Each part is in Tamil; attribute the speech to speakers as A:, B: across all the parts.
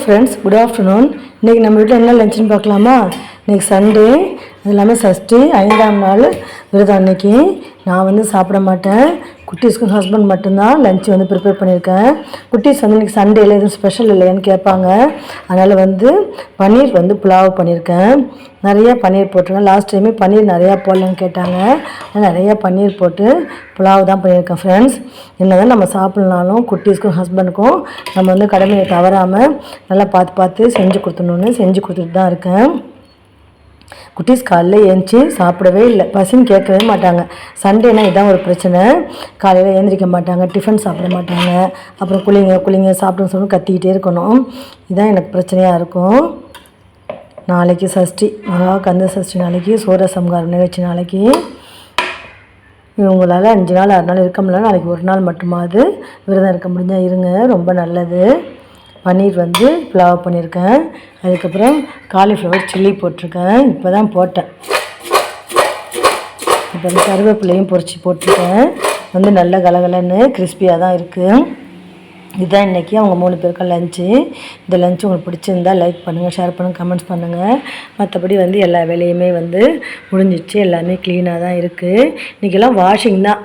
A: ஃப்ரெண்ட்ஸ் குட் ஆஃப்டர்நூன் இன்றைக்கி நம்ம வீட்டில் என்ன லஞ்சுன்னு பார்க்கலாமா? இன்றைக்கி சண்டே அது இல்லாமல் சஷ்டி ஐந்தாம் நாள் விரதம் அன்னைக்கு. நான் வந்து சாப்பிட மாட்டேன். குட்டீஸ்க்கும் ஹஸ்பண்ட் மட்டும்தான் லஞ்ச் வந்து ப்ரிப்பேர் பண்ணியிருக்கேன். குட்டீஸ் வந்து இன்றைக்கி சண்டேயில் எதுவும் ஸ்பெஷல் இல்லையான்னு கேட்பாங்க. அதனால் வந்து பன்னீர் வந்து புலாவ் பண்ணியிருக்கேன். நிறைய பன்னீர் போட்டிருக்கேன். லாஸ்ட் டைமே பன்னீர் நிறையா போடலன்னு கேட்டாங்க. நிறையா நிறைய பன்னீர் போட்டு புலாவ் தான் பண்ணியிருக்கேன் ஃப்ரெண்ட்ஸ் என்ன தான் நம்ம சாப்பிட்லனாலும் குட்டீஸ்க்கும் ஹஸ்பண்டுக்கும் நம்ம வந்து கடமையை தவறாமல் நல்லா பார்த்து பார்த்து செஞ்சு கொடுத்துடணுன்னு செஞ்சு கொடுத்துட்டு தான் இருக்கேன். குட்டீஸ் காலையில் ஏஞ்சி சாப்பிடவே இல்லை. பசின்னு கேட்கவே மாட்டாங்க. சண்டேனா இதான் ஒரு பிரச்சனை. காலையில் ஏந்திரிக்க மாட்டாங்க டிஃபன் சாப்பிட மாட்டாங்க. அப்புறம் குளிங்க குளிங்க சாப்பிடுங்க சொல்லி கத்திக்கிட்டே இருக்கணும். இதுதான் எனக்கு பிரச்சனையாக இருக்கும். நாளைக்கு சஷ்டி. மகா கந்த சஷ்டி நாளைக்கு சூரசம்ஹாரம் நிகழ்ச்சி நாளைக்கு. இவங்களால் அஞ்சு நாள் ஆறு நாள் இருக்க முடியல நாளைக்கு ஒரு நாள் மட்டுமாவது விரதம் இருக்க முடிஞ்சால் இருங்க. ரொம்ப நல்லது. பன்னீர் வந்து புலாவ் பண்ணியிருக்கேன். அதுக்கப்புறம் காலிஃப்ளவர் சில்லி போட்டிருக்கேன். இப்போ தான் போட்டேன். இப்போ வந்து கருவேப்பிலையும் பொரிச்சு போட்டிருக்கேன். வந்து நல்ல கலகலன்னு கிறிஸ்பியாக தான் இருக்குது இதுதான் இன்றைக்கி அவங்க மூணு பேருக்கும் லஞ்சு இந்த லஞ்சு உங்களுக்கு பிடிச்சிருந்தா லைக் பண்ணுங்கள் ஷேர் பண்ணுங்கள் கமெண்ட்ஸ் பண்ணுங்கள் மற்றபடி வந்து எல்லா வேலையுமே வந்து முடிஞ்சிச்சு. எல்லாமே க்ளீனாக தான் இருக்குது இன்றைக்கெல்லாம் வாஷிங் தான்.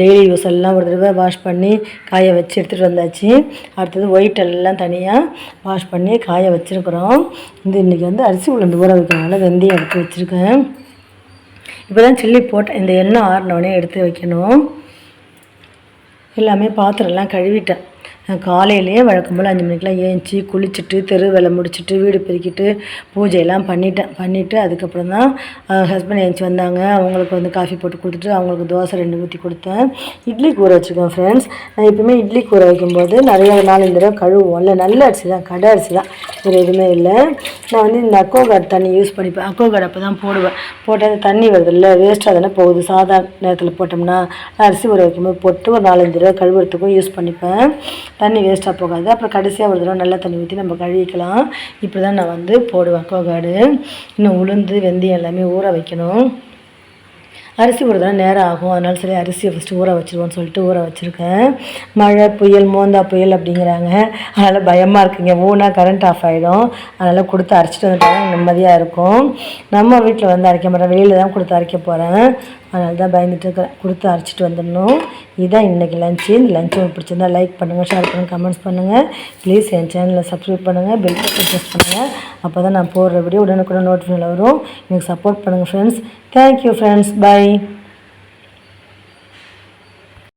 A: டெய்லி யூஸ் எல்லாம் ஒரு தடவை வாஷ் பண்ணி காய வச்சு எடுத்துகிட்டு வந்தாச்சு. அடுத்தது ஒயிட் எல்லாம் தனியாக வாஷ் பண்ணி காய வச்சுருக்குறோம். இது இன்றைக்கி வந்து அரிசி உளுந்து ஊற வைக்கிறனால வெந்தயம் எடுத்து வச்சுருக்கேன். இப்போ தான் சில்லி போட்டேன். இந்த எண்ணெய் ஆறினோடனே எடுத்து வைக்கணும். எல்லாமே பாத்திரம்லாம் கழுவிட்டேன். காலையிலேயே வழக்கம் போல் அஞ்சு மணிக்கெலாம் ஏஞ்சி குளிச்சுட்டு தெரு வேலை முடிச்சுட்டு வீடு பெருக்கிட்டு பூஜையெல்லாம் பண்ணிட்டேன். பண்ணிவிட்டு அதுக்கப்புறம் தான் ஹஸ்பண்ட் ஏஞ்சி வந்தாங்க. அவங்களுக்கு வந்து காஃபி போட்டு கொடுத்துட்டு அவங்களுக்கு தோசை ரெண்டு ஊற்றி கொடுத்தேன். இட்லி கூற வச்சுருக்கேன் ஃப்ரெண்ட்ஸ் நான் எப்பவுமே இட்லி கூற வைக்கும்போது நிறைய நாள் இந்த தடவை கழுவுவோம் இல்லை நல்ல அரிசி தான் கடை அரிசி தான். வேறு எதுவுமே இல்லை. நான் வந்து இந்த அக்கோ கார்டு தண்ணி யூஸ் பண்ணிப்பேன். அக்கோ கார்டு அப்போ தான் போடுவேன். போட்டால் தண்ணி வருது இல்லை வேஸ்ட்டாக தானே போகுது. சாதா நேரத்தில் போட்டோம்னா அரிசி ஊற வைக்கும்போது போட்டு ஒரு நாலஞ்சு தடவை கழுவுறதுக்கும் யூஸ் பண்ணிப்பேன். தண்ணி வேஸ்ட்டாக போகாது. அப்புறம் கடைசியாக ஒரு தடவை நல்ல தண்ணி ஊற்றி நம்ம கழுவிக்கலாம். இப்படி தான் நான் வந்து போடுவேன் கோகாடு. இன்னும் உளுந்து வெந்தயம் எல்லாமே ஊற வைக்கணும். அரிசி ஒரு தடவை நேரம் ஆகும். அதனால சரி அரிசியை ஃபஸ்ட்டு ஊற வச்சுருவோன்னு சொல்லிட்டு ஊற வச்சுருக்கேன். மழை புயல் மோந்தா புயல் அப்படிங்கிறாங்க. அதனால் பயமாக இருக்குங்க. ஊனா கரண்ட் ஆஃப் ஆகிடும் அதனால் கொடுத்து அரைச்சிட்டு வந்துட்டாங்க நிம்மதியாக இருக்கும். நம்ம வீட்டில் வந்து அரைக்க மாட்டேன் வெளியில் தான் கொடுத்து அரைக்க போகிறேன் அதனால தான் பயந்துட்டு இருக்கிறேன். கொடுத்து அரைச்சிட்டு வந்துடணும். இதுதான் இன்றைக்கி லஞ்சு இந்த லஞ்சு உங்களுக்கு பிடிச்சிருந்தா லைக் பண்ணுங்கள் ஷேர் பண்ணுங்கள் கமெண்ட்ஸ் பண்ணுங்கள் ப்ளீஸ் என் சேனலை சப்ஸ்கிரைப் பண்ணுங்கள் பெல் பட்டன் ப்ரெஸ் பண்ணுங்கள் அப்போ தான் நான் போடுற வீடியோ உடனுக்குடன் நோட்டிஃபிகேஷன் வரும். எனக்கு சப்போர்ட் பண்ணுங்கள் ஃப்ரெண்ட்ஸ் தேங்க்யூ ஃப்ரெண்ட்ஸ் பை